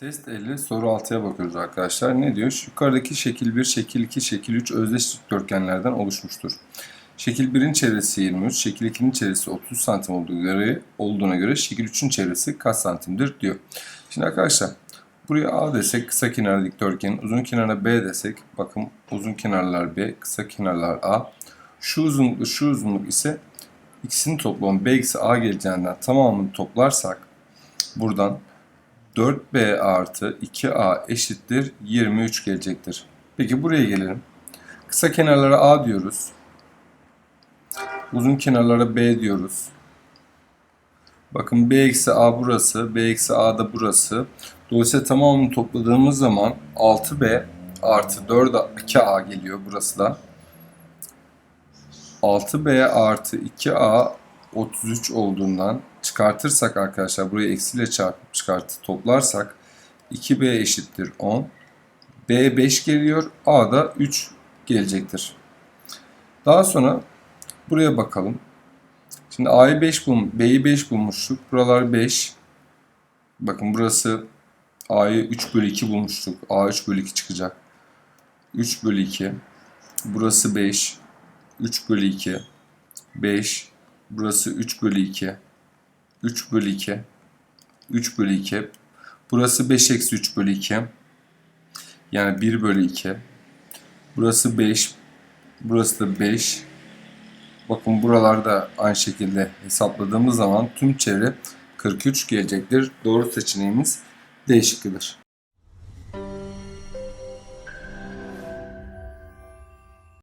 Test 50 soru 6'ya bakıyoruz arkadaşlar. Ne diyor? Yukarıdaki şekil 1, şekil 2, şekil 3 özdeş dikdörtgenlerden oluşmuştur. Şekil 1'in çevresi 23, şekil 2'nin çevresi 30 santim olduğu olduğuna göre şekil 3'ün çevresi kaç santimdir diyor. Şimdi arkadaşlar buraya A desek kısa kenar dikdörtgen, uzun kenara B desek bakın uzun kenarlar B, kısa kenarlar A. Şu uzunluk şu uzunluk ise ikisinin toplamı B eksi A geleceğinden tamamını toplarsak buradan 4b artı 2a eşittir 23 gelecektir. Peki buraya gelelim. Kısa kenarlara a diyoruz. Uzun kenarlara b diyoruz. Bakın b eksi a burası, b eksi a da burası. Dolayısıyla tamamını topladığımız zaman 6b artı 4 2a geliyor burası da. 6b artı 2a 33 olduğundan çıkartırsak arkadaşlar burayı eksiyle çarpıp çıkartıp toplarsak 2b eşittir 10. b 5 geliyor. a da 3 gelecektir. Daha sonra buraya bakalım. Şimdi a'yı 5 bul b'yi 5 bulmuştuk. Buralar 5. Bakın burası a'yı 3 bölü 2 bulmuştuk. a 3 bölü 2 çıkacak. 3 bölü 2. Burası 5. 3 bölü 2. 5. Burası 3 bölü 2. 3 bölü 2. 3 bölü 2. Burası 5 eksi 3 bölü 2. Yani 1 bölü 2. Burası 5. Burası da 5. Bakın buralarda aynı şekilde hesapladığımız zaman tüm çevre 43 gelecektir. Doğru seçeneğimiz D şıkkıdır.